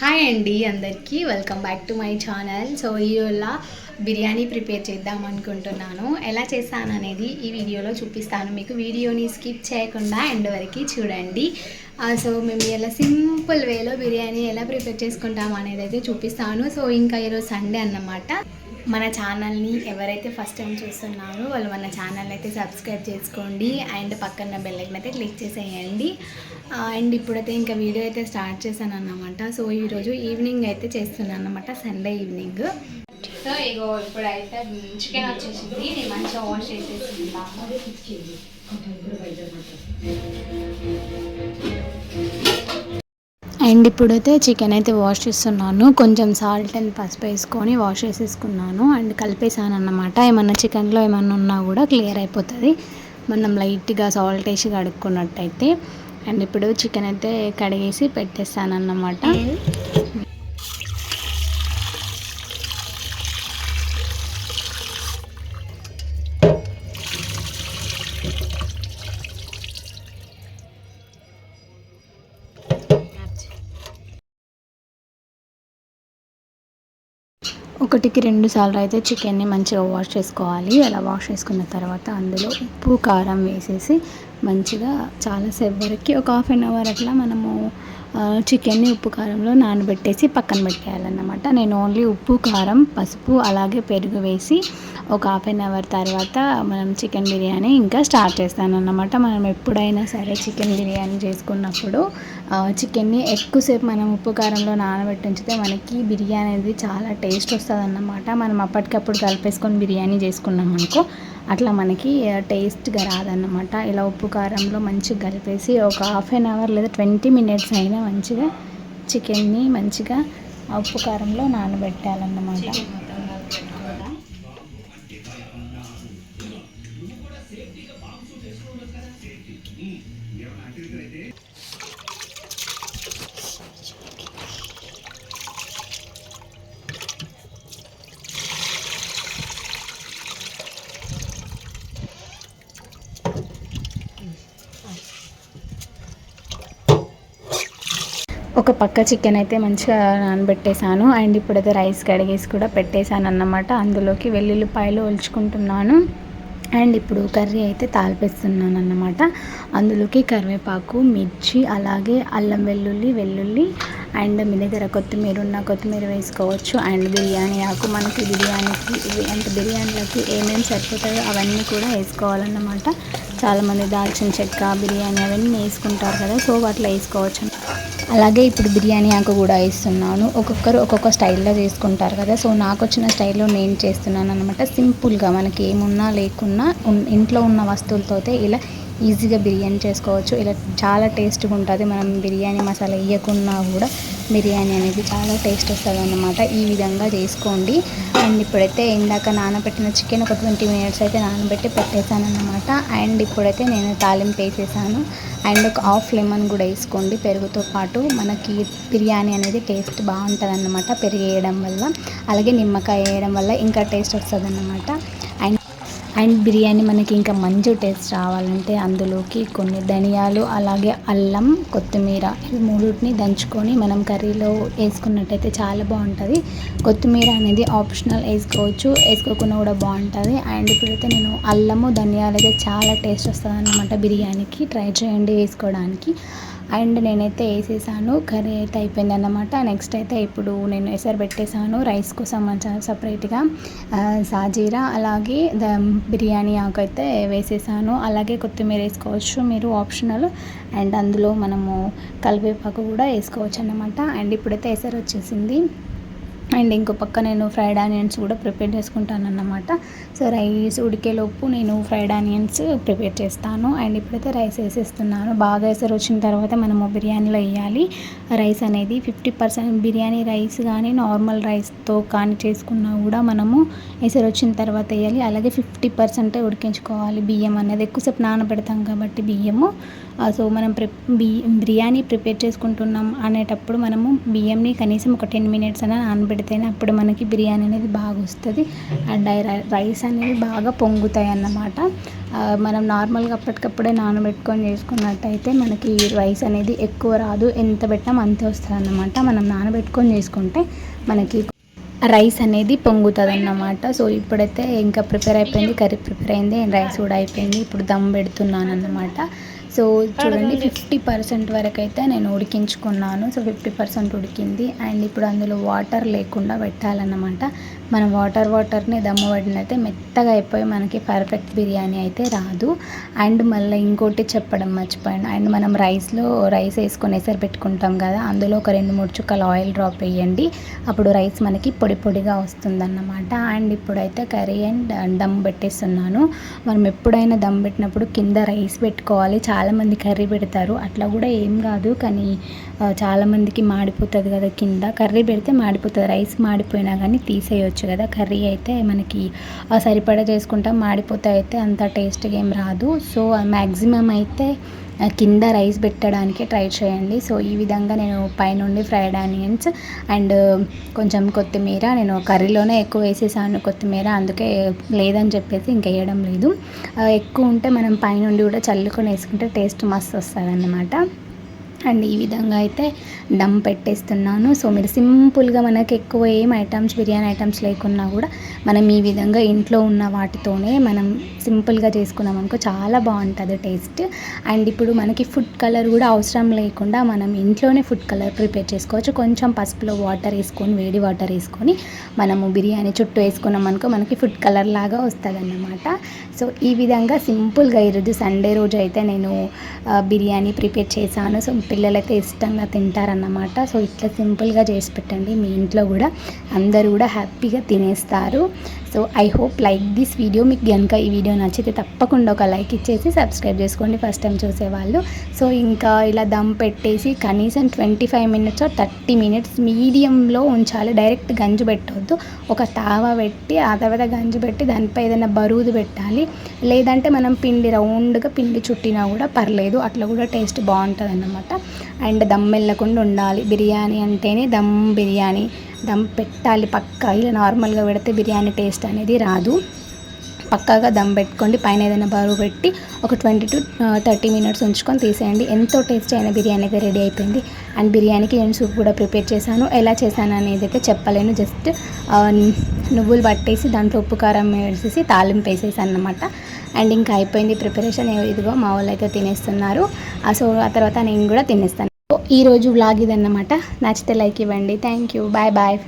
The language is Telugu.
హాయ్ అండి అందరికీ welcome back to my channel so ఈరోజు బిర్యానీ ప్రిపేర్ చేద్దాం అనుకుంటున్నాను. ఎలా చేస్తాను అనేది ఈ వీడియోలో చూపిస్తాను. మీకు వీడియోని స్కిప్ చేయకుండా ఎండ్ వరకు చూడండి. సో మేము ఎలా సింపుల్ వేలో బిర్యానీ ఎలా ప్రిపేర్ చేసుకుంటాం అనేది అయితే చూపిస్తాను. సో ఇంకా ఈరోజు సండే అన్నమాట. మన ఛానల్ని ఎవరైతే ఫస్ట్ టైం చూస్తున్నారో వాళ్ళు మన ఛానల్ అయితే సబ్స్క్రైబ్ చేసుకోండి. అండ్ పక్కన బెల్ అయితే క్లిక్ చేసేయండి. అండ్ ఇప్పుడైతే ఇంకా వీడియో అయితే స్టార్ట్ చేశాను అన్నమాట సో ఈరోజు ఈవినింగ్ అయితే చేస్తున్నాను అన్నమాట సండే ఈవినింగ్. సో ఇగో ఇప్పుడైతే చికెన్ వచ్చేసింది. నేను మంచిగా వాష్ చేసేసి అండ్ ఇప్పుడైతే చికెన్ అయితే వాష్ చేస్తున్నాను. కొంచెం సాల్ట్ అండ్ పసుపు వేసుకొని వాష్ చేసేసుకున్నాను. అండ్ కలిపేసాను అన్నమాట. ఏమన్నా చికెన్లో ఏమన్నా ఉన్నా కూడా క్లియర్ అయిపోతుంది. మనం లైట్గా సాల్ట్ వేసి కడుక్కున్నట్టయితే. అండ్ ఇప్పుడు చికెన్ అయితే కడిగేసి పెట్టేస్తాను అన్నమాట ఒకటికి రెండు సార్లు అయితే చికెన్ని మంచిగా వాష్ చేసుకోవాలి. అలా వాష్ చేసుకున్న తర్వాత అందులో ఉప్పు కారం వేసేసి మంచిగా చాలాసేపు వరకు ఒక హాఫ్ అన్ అవర్ అట్లా మనము చికెన్ని ఉప్పు కారంలో నానబెట్టేసి పక్కన పెట్టేయాలన్నమాట. నేను ఓన్లీ ఉప్పు కారం పసుపు అలాగే పెరుగు వేసి ఒక హాఫ్ అన్ అవర్ తర్వాత మనం చికెన్ బిర్యానీ ఇంకా స్టార్ట్ చేస్తానన్నమాట. మనం ఎప్పుడైనా సరే చికెన్ బిర్యానీ చేసుకున్నప్పుడు చికెన్ని ఎక్కువసేపు మనం ఉప్పు కారంలో నానబెట్టి ఉంచితే మనకి బిర్యానీ అనేది చాలా టేస్ట్ వస్తుంది అన్నమాట మనం అప్పటికప్పుడు కలిపేసుకొని బిర్యానీ చేసుకున్నాం అనుకో అట్లా మనకి టేస్ట్గా రాదన్నమాట. ఇలా ఉప్పు కారంలో మంచిగా కలిపేసి ఒక హాఫ్ అన్ అవర్ లేదా ట్వంటీ మినిట్స్ అయినా మంచిగా చికెన్ని మంచిగా ఉప్పు కారంలో నానబెట్టాలన్నమాట. ఒక పక్క చికెన్ అయితే మంచిగా నానబెట్టేశాను. అండ్ ఇప్పుడైతే రైస్ కడిగేసి కూడా పెట్టేశాను అన్నమాట అందులోకి వెల్లుల్లిపాయలు ఒలుచుకుంటున్నాను. అండ్ ఇప్పుడు కర్రీ అయితే తాలిపేస్తున్నాను అన్నమాట అందులోకి కరివేపాకు మిర్చి అలాగే అల్లం వెల్లుల్లి వెల్లుల్లి అండ్ మీ దగ్గర కొత్తిమీర ఉన్న కొత్తిమీర వేసుకోవచ్చు. అండ్ బిర్యానీ ఆకు మనకి బిర్యానీకి అంటే బిర్యానీలకి ఏమేమి సరిపోతాయో అవన్నీ కూడా వేసుకోవాలన్నమాట. చాలామంది దాల్చిన చెక్క బిర్యానీ అవన్నీ వేసుకుంటారు కదా సో అట్లా వేసుకోవచ్చు. అలాగే ఇప్పుడు బిర్యానీ ఆకు కూడా వేస్తున్నాను. ఒక్కొక్కరు ఒక్కొక్క స్టైల్లో చేసుకుంటారు కదా సో నాకు వచ్చిన స్టైల్లో నేను చేస్తున్నాను అనమాట సింపుల్గా మనకి ఏమున్నా లేకున్నా ఇంట్లో ఉన్న వస్తువులతో ఇలా ఈజీగా బిర్యానీ చేసుకోవచ్చు. ఇలా చాలా టేస్ట్గా ఉంటుంది. మనం బిర్యానీ మసాలా వేయకున్నా కూడా బిర్యానీ అనేది చాలా టేస్ట్ వస్తుంది అన్నమాట. ఈ విధంగా చేసుకోండి. అండ్ ఇప్పుడైతే ఇందాక నానబెట్టిన చికెన్ ఒక ట్వంటీ మినిట్స్ అయితే నానబెట్టి పెట్టేశాను అనమాట అండ్ ఇప్పుడైతే నేను తాలింపు వేసేసాను. అండ్ ఒక హాఫ్ లెమన్ కూడా వేసుకోండి. పెరుగుతో పాటు మనకి బిర్యానీ అనేది టేస్ట్ బాగుంటుంది అన్నమాట పెరుగు వేయడం వల్ల. అలాగే నిమ్మకాయ వేయడం వల్ల ఇంకా టేస్ట్ వస్తుంది అన్నమాట అండ్ బిర్యానీ మనకి ఇంకా మంచి టేస్ట్ రావాలంటే అందులోకి కొన్ని ధనియాలు అలాగే అల్లం కొత్తిమీర ఈ మూడుని దంచుకొని మనం కర్రీలో వేసుకున్నట్టయితే చాలా బాగుంటుంది. కొత్తిమీర అనేది ఆప్షనల్ వేసుకోవచ్చు వేసుకోకుండా కూడా బాగుంటుంది. అండ్ ఇప్పుడైతే నేను అల్లము ధనియాలు అయితే చాలా టేస్ట్ వస్తుంది అనమాట బిర్యానీకి. ట్రై చేయండి వేసుకోవడానికి. అండ్ నేనైతే వేసేసాను కర్రీ అయితే అయిపోయింది అన్నమాట నెక్స్ట్ అయితే ఇప్పుడు నేను ఎసరు పెట్టేశాను రైస్ కోసం మంచిగా సపరేట్గా సాజీరా అలాగే ద బిర్యానీ ఆకు అయితే వేసేసాను. అలాగే కొత్తిమీర వేసుకోవచ్చు మీరు ఆప్షనల్ అండ్ అందులో మనము కలిపేపాకు కూడా వేసుకోవచ్చు అన్నమాట అండ్ ఇప్పుడైతే ఎసరు వచ్చేసింది. అండ్ ఇంకో పక్క నేను ఫ్రైడ్ ఆనియన్స్ కూడా ప్రిపేర్ చేసుకుంటాను అన్నమాట సో రైస్ ఉడికేలోపు నేను ఫ్రైడ్ ఆనియన్స్ ప్రిపేర్ చేస్తాను. అండ్ ఇప్పుడైతే రైస్ వేసేస్తున్నాను. బాగా ఎసరు వచ్చిన తర్వాత మనము బిర్యానీలో వేయాలి. రైస్ అనేది ఫిఫ్టీ పర్సెంట్ బిర్యానీ రైస్ కానీ నార్మల్ రైస్తో కానీ చేసుకున్నా కూడా మనము ఎసరు వచ్చిన తర్వాత వేయాలి. అలాగే ఫిఫ్టీ పర్సెంటే ఉడికించుకోవాలి బియ్యం అనేది. ఎక్కువసేపు నానబెడతాం కాబట్టి బియ్యము. సో మనం ప్రి బియ్యం బిర్యానీ ప్రిపేర్ చేసుకుంటున్నాం అనేటప్పుడు మనము బియ్యంని కనీసం ఒక టెన్ మినిట్స్ అయినా నానబెట్టి పెడితేనే అప్పుడు మనకి బిర్యానీ అనేది బాగా వస్తుంది. అండ్ రైస్ అనేవి బాగా పొంగుతాయి అన్నమాట. మనం నార్మల్గా అప్పటికప్పుడే నానబెట్టుకొని చేసుకున్నట్టయితే మనకి రైస్ అనేది ఎక్కువ రాదు. ఎంత పెట్టినా అంతే వస్తుంది అన్నమాట మనం నానబెట్టుకొని చేసుకుంటే మనకి రైస్ అనేది పొంగుతుంది అన్నమాట సో ఇప్పుడైతే ఇంకా ప్రిపేర్ అయిపోయింది కర్రీ ప్రిపేర్ అయింది రైస్ కూడా అయిపోయింది. ఇప్పుడు దమ్ పెడుతున్నాను అన్నమాట సో చూడండి ఫిఫ్టీ పర్సెంట్ వరకు అయితే నేను ఉడికించుకున్నాను. సో ఫిఫ్టీ పర్సెంట్ ఉడికింది. అండ్ ఇప్పుడు అందులో వాటర్ లేకుండా పెట్టాలన్నమాట. మనం వాటర్ వాటర్ని దమ్ము పడినైతే మెత్తగా అయిపోయి మనకి పర్ఫెక్ట్ బిర్యానీ అయితే రాదు. అండ్ మళ్ళీ ఇంకోటి చెప్పడం మర్చిపోయాను. అండ్ మనం రైస్లో రైస్ వేసుకొని ఎసరు పెట్టుకుంటాం కదా అందులో ఒక రెండు మూడు చుక్కలు ఆయిల్ డ్రాప్ వేయండి. అప్పుడు రైస్ మనకి పొడి పొడిగా వస్తుందన్నమాట. అండ్ ఇప్పుడైతే కర్రీ అండ్ దమ్ పెట్టేస్తున్నాను. మనం ఎప్పుడైనా దమ్ పెట్టినప్పుడు కింద రైస్ పెట్టుకోవాలి. చాలామంది కర్రీ పెడతారు. అట్లా కూడా ఏం కాదు. కానీ చాలామందికి మాడిపోతుంది కదా కింద. కర్రీ పెడితే మాడిపోతుంది. రైస్ మాడిపోయినా కానీ తీసేయొచ్చు కదా. కర్రీ అయితే మనకి సరిపడా చేసుకుంటాం. మాడిపోతే అయితే అంత టేస్ట్గా ఏం రాదు. సో మ్యాక్సిమం అయితే కింద రైస్ పెట్టడానికి ట్రై చేయండి. సో ఈ విధంగా నేను పైనుండి ఫ్రైడ్ ఆనియన్స్ అండ్ కొంచెం కొత్తిమీర నేను కర్రీలోనే ఎక్కువ వేసేసాను కొత్తిమీర అందుకే లేదని చెప్పేసి ఇంకా వేయడం లేదు. ఎక్కువ ఉంటే మనం పైనుండి కూడా చల్లుకొని వేసుకుంటే టేస్ట్ మస్తు వస్తుంది అన్నమాట అండ్ ఈ విధంగా అయితే దమ్ పెట్టేస్తున్నాను. సో మీరు సింపుల్గా మనకి ఎక్కువ ఏం ఐటమ్స్ బిర్యానీ ఐటమ్స్ లేకున్నా కూడా మనం ఈ విధంగా ఇంట్లో ఉన్న వాటితోనే మనం సింపుల్గా చేసుకున్నాం అనుకో చాలా బాగుంటుంది టేస్ట్. అండ్ ఇప్పుడు మనకి ఫుడ్ కలర్ కూడా అవసరం లేకుండా మనం ఇంట్లోనే ఫుడ్ కలర్ ప్రిపేర్ చేసుకోవచ్చు. కొంచెం పసుపులో వాటర్ వేసుకొని వేడి వాటర్ వేసుకొని మనము బిర్యానీ చుట్టూ వేసుకున్నాం అనుకో మనకి ఫుడ్ కలర్ లాగా వస్తుంది అన్నమాట సో ఈ విధంగా సింపుల్గా ఈరోజు సండే రోజు అయితే నేను బిర్యానీ ప్రిపేర్ చేశాను. సో పిల్లలైతే ఇష్టంగా తింటారన్నమాట. సో ఇట్లా సింపుల్గా చేసి పెట్టండి. మీ ఇంట్లో కూడా అందరూ కూడా హ్యాపీగా తినేస్తారు. So I hope like this video. మీకు కనుక ఈ వీడియో నచ్చితే తప్పకుండా ఒక లైక్ ఇచ్చేసి సబ్స్క్రైబ్ చేసుకోండి. ఫస్ట్ టైం చూసేవాళ్ళు. సో ఇంకా ఇలా దమ్ పెట్టేసి కనీసం twenty five minutes thirty minutes మీడియంలో ఉంచాలి. డైరెక్ట్ గంజు పెట్టవద్దు ఒక తావా పెట్టి ఆ తర్వాత గంజు పెట్టి దానిపై ఏదైనా బరువుది పెట్టాలి. లేదంటే మనం పిండి రౌండ్గా పిండి చుట్టినా కూడా పర్లేదు. అట్లా కూడా టేస్ట్ బాగుంటుంది అన్నమాట అండ్ దమ్ వెళ్ళకుండా ఉండాలి. బిర్యానీ అంటేనే దమ్ బిర్యానీ. దమ్ పెట్టాలి పక్కా. ఇలా నార్మల్గా పెడితే బిర్యానీ టేస్ట్ అనేది రాదు. పక్కాగా దమ్ పెట్టుకోండి. పైన ఏదైనా బరువు పెట్టి ఒక ట్వంటీ టు థర్టీ మినిట్స్ ఉంచుకొని తీసేయండి. ఎంతో టేస్టీ అయిన బిర్యానీ అయితే రెడీ అయిపోయింది. అండ్ బిర్యానీకి నేను సూప్ కూడా ప్రిపేర్ చేశాను. ఎలా చేశాను అనేది అయితే చెప్పలేను. జస్ట్ నువ్వులు పట్టేసి దాంట్లో ఉప్పు కారం వేసేసి తాలింపు వేసేసాను అనమాట అండ్ ఇంకా అయిపోయింది ప్రిపరేషన్. ఇదిగో మా వాళ్ళు అయితే తినేస్తున్నారు. ఆ సో ఆ తర్వాత నేను కూడా తినేస్తాను. సో ఈరోజు వ్లాగ్ ఇదన్నమాట. నచ్చితే లైక్ ఇవ్వండి. Thank you. Bye bye.